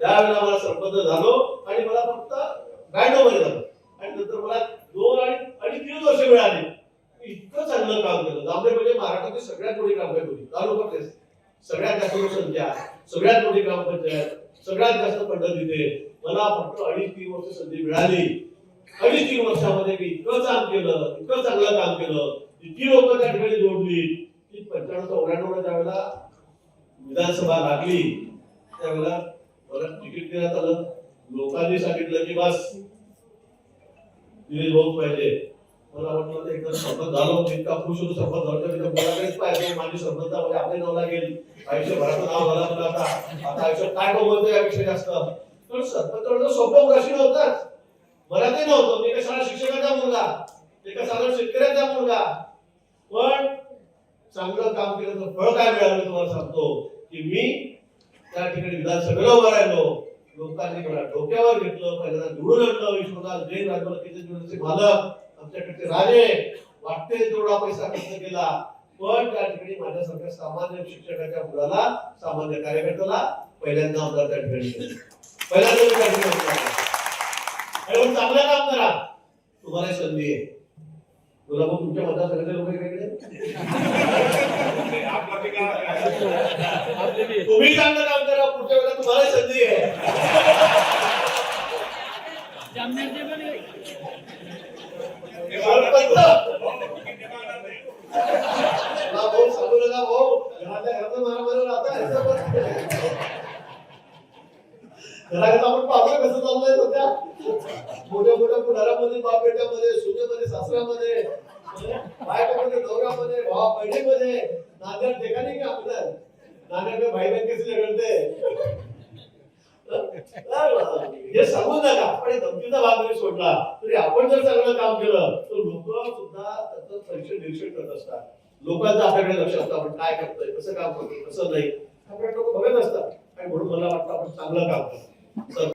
त्यावेळेला मला संबंध झालो आणि मला फक्त गायडोमध्ये मध्ये झालं. आणि नंतर मला दोन आणि आणि वर्ष मिळाली इतकं चांगलं काम केलं. जामनेर म्हणजे महाराष्ट्रातील सगळ्यात मोठी ग्रामपंचायत होती तालुका प्रेस सगळ्यात जास्त लोकसंख्या सगळ्यात मोठी ग्रामपंचायत सगळ्यात जास्त फंड तिथे मला फक्त अडीच तीन वर्ष संधी मिळाली. अडीच तीन वर्षामध्ये मी इतकं काम केलं इतकं चांगलं काम केलं. इतकी लोक त्या ठिकाणी जोडली. की पंच्याण्णव चौऱ्याण्णव ज्यावेळेला विधानसभा लागली त्यावेळेला परत तिकीट देण्यात आलं. लोकांनी सांगितलं की बस दिनेश भाऊ पाहिजे. मला वाटलं एकदा सरपंच झालो इतका खुश होतो सरपंच झालो तर मुलाकडेच पाहिजे माझी सरपंचामध्ये आपले गेली आयुष्य आयुष्यभराचं नाव झालं मला आता आता आयुष्य काय बघतो यापेक्षा जास्त? पण सरपंच होणं स्वप्न उराशी नव्हतंच मला ते नव्हतं. मी एका कशाला शिक्षकाचा मुलगा? एका साधारण शेतकऱ्याचा मुलगा? पण चांगलं काम केलं तर फळ काय मिळालं तुम्हाला सांगतो की मी त्या ठिकाणी विधानसभेला उभा राहिलो. लोकांनी मला डोक्यावर घेतलं. पहिल्यांदा निवडून आणलं विश्वनाथ जैन निवडणुकीचे मालक. आमच्याकडचे राजे. वाटते तेवढा पैसा खर्च केला. पण त्या ठिकाणी माझ्यासारख्या सामान्य शिक्षकाच्या मुलाला सामान्य कार्यकर्त्याला पहिल्यांदा आमदार त्या ठिकाणी. पहिल्यांदा त्या ठिकाणी चांगलं काम करा. तुम्हाला संधी आहे. तुला मग तुमच्या मतदारसंघाचे लोक तुम्ही चांगलं काम पुढच्या वेळेला तुम्हाला संधी आहे. भाऊ सांगू नका भाऊ. घरातल्या घरात राहता घराघरात आपण कसं चाललंय सध्या. मोठ्या मोठ्या पुढाऱ्यामध्ये बाप सुनेमध्ये सासऱ्यामध्ये बायकोमध्ये नवऱ्यामध्ये भावा बहिणीमध्ये नात्या ठिकाणी का आपलं नांदेड भाई बहन कैसे झगडते हे सांगू नका आपण हे धमकीचा भाग जरी सोडला तरी आपण जर चांगलं काम केलं तर लोक सुद्धा त्याचं परीक्षण निरीक्षण करत असतात. लोकांचं आपल्याकडे लक्ष असतं आपण काय करतोय कसं काम करतोय कसं नाही. आपल्याकडे लोक बघत असतात. आणि म्हणून मला वाटतं आपण चांगलं काम करतो